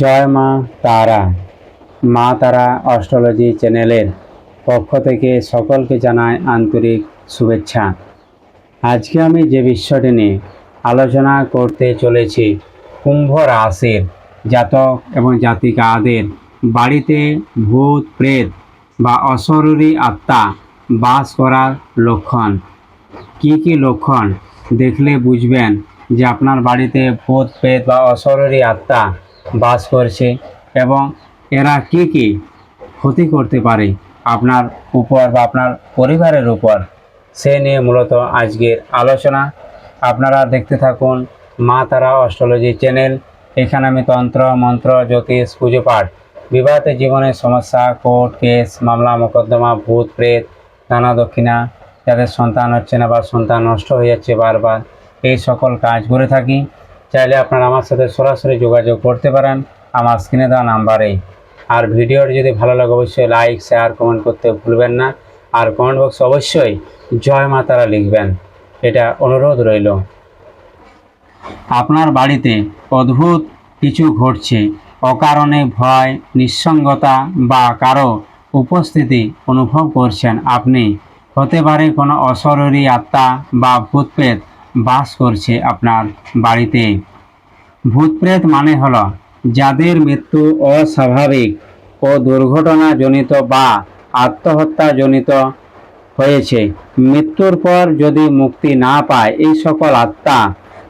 জয় মা তারা। মা তারা অস্ট্রোলজি চ্যানেলের পক্ষ থেকে সকলকে জানাই আন্তরিক শুভেচ্ছা। আজকে আমি যে বিষয়টি নিয়ে আলোচনা করতে চলেছি, কুম্ভ রাশির জাতক এবং জাতিকাদের বাড়িতে ভূত, প্রেত বা অশরীরী আত্মা বাস করার লক্ষণ। কি কি লক্ষণ দেখলে বুঝবেন যে আপনার বাড়িতে ভূত, প্রেত বা অশরীরী আত্মা বাস করছে এবং এরা কি কি ক্ষতি করতে পারে আপনার উপর বা আপনার পরিবারের উপর, সে নিয়ে মূলত আজকের আলোচনা। আপনারা দেখতে থাকুন মা তারা অস্ট্রোলজি চ্যানেল। এখানে আমি তন্ত্র, মন্ত্র, জ্যোতিষ, পুজো পাঠ, বিবাহিত জীবনের সমস্যা, কোর্ট কেস, মামলা, মোকদ্দমা, ভূত, প্রেত, নানা দক্ষিণা, যাদের সন্তান হচ্ছে না বা সন্তান নষ্ট হয়ে যাচ্ছে বারবার, এই সকল কাজ করে থাকি। চাইলে আপনারা আমার সাথে সরাসরি যোগাযোগ করতে পারেন। আমার স্ক্রিনে দেওয়া নাম্বারে। আর ভিডিওটি যদি ভালো লাগে, অবশ্যই লাইক শেয়ার কমেন্ট করতে ভুলবেন না। আর কমেন্ট বক্সে অবশ্যই জয় মাতারা লিখবেন। এটা অনুরোধ রইল। আপনার বাড়িতে অদ্ভুত কিছু ঘটছে। অকারণে ভয়, নিঃসঙ্গতা বা কারও উপস্থিতি অনুভব করছেন আপনি। হতে পারে কোনো অশরীরী আত্মা বা ভূতপ্রেত বাস করছে আপনার বাড়িতে। ভূতপ্রেত মানে হল যাদের মৃত্যু অস্বাভাবিক ও দুর্ঘটনাজনিত বা আত্মহত্যাজনিত হয়েছে। মৃত্যুর পর যদি মুক্তি না পায় এই সকল আত্মা,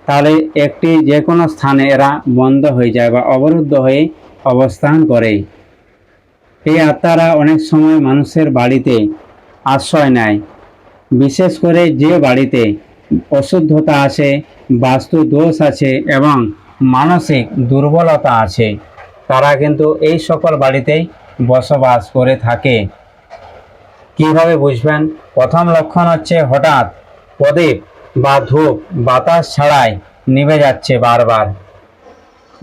তাহলে একটি যে কোনো স্থানে এরা বন্ধ হয়ে যায় বা অবরুদ্ধ হয়ে অবস্থান করে। এই আত্মারা অনেক সময় মানুষের বাড়িতে আশ্রয় নেয়। বিশেষ করে যে বাড়িতে অশুদ্ধতা আছে বাস্তু দোষ আছে এবং মানসিক দুর্বলতা আছে। তারা কিন্তু এই সকল বাড়িতেই বসবাস করে থাকে। কীভাবে বুঝবেন? প্রথম লক্ষণ হচ্ছে হঠাৎ প্রদীপ বা ধূপ বাতাস ছাড়াই নিভে যাচ্ছে বারবার।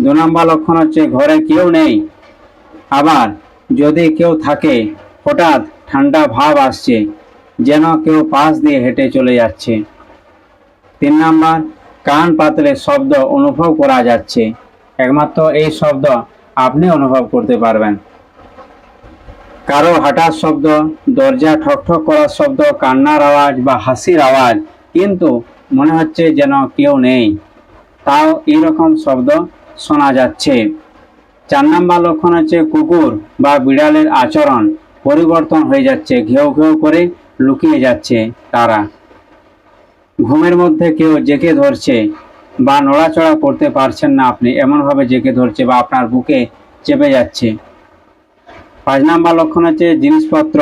দু নম্বর লক্ষণ হচ্ছে ঘরে কেউ নেই। আবার যদি কেউ থাকে, হঠাৎ ঠান্ডা ভাব আসছে, যেন কেউ পাশ দিয়ে হেঁটে চলে যাচ্ছে। তিন নাম্বার, কান পাতলে শব্দ অনুভব করা যাচ্ছে। একমাত্র এই শব্দ আপনি অনুভব করতে পারবেন। কারও হাঁটার শব্দ, দরজা ঠকঠক করার শব্দ, কান্নার আওয়াজ বা হাসির আওয়াজ, কিন্তু মনে হচ্ছে যেন কেউ নেই। তাও এইরকম শব্দ শোনা যাচ্ছে। চার নাম্বার লক্ষণ হচ্ছে কুকুর বা বিড়ালের আচরণ পরিবর্তন হয়ে যাচ্ছে, ঘেউ ঘেউ করে লুকিয়ে যাচ্ছে তারা। ঘুমের মধ্যে কেউ জেকে ধরছে বা নড়াচড়া করতে পারছেন না আপনি, এমনভাবে জেকে ধরছে বা আপনার বুকে চেপে যাচ্ছে। পাঁচ নাম্বার লক্ষণ হচ্ছে জিনিসপত্র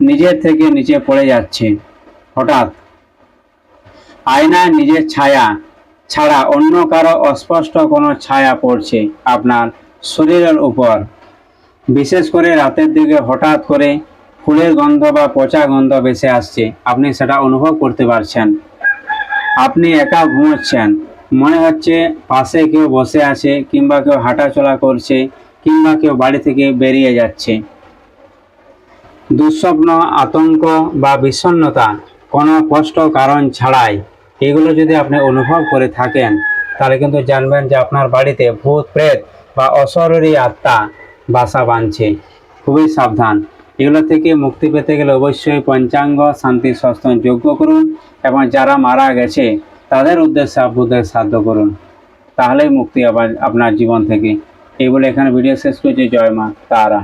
নিজের থেকে নিচে পড়ে যাচ্ছে। হঠাৎ আয়নায় নিজের ছায়া ছাড়া অন্য কারও অস্পষ্ট কোনো ছায়া পড়ছে আপনার শরীরের উপর। বিশেষ করে রাতের দিকে হঠাৎ করে ফুলের গন্ধ বা পচা গন্ধ ভেসে আসছে, আপনি সেটা অনুভব করতে পারছেন। আপনি একা ঘুমোচ্ছেন। মনে হচ্ছে পাশে কেউ বসে আছে কিংবা কেউ হাঁটাচলা করছে কিংবা কেউ বাড়ি থেকে বেরিয়ে যাচ্ছে। দুঃস্বপ্ন, আতঙ্ক বা বিষণ্ণতা কোনো কষ্ট, কারণ ছাড়াই এগুলো যদি আপনি অনুভব করে থাকেন, তাহলে কিন্তু জানবেন যে আপনার বাড়িতে ভূত, প্রেত বা অশরীরী আত্মা বাসা বাঁধছে। খুবই সাবধান। এগুলো থেকে মুক্তি পেতে গেলে অবশ্যই পঞ্চাঙ্গ শান্তি সস্তন যোগ্য করুন এবং যারা মারা গেছে, তাদের উদ্দেশ্যে আপনাদের সাধ্য করুন। তাহলেই মুক্তি আবার আপনার জীবন থেকে। এই বলে এখানে ভিডিও শেষ করছি। জয় মা, তারা।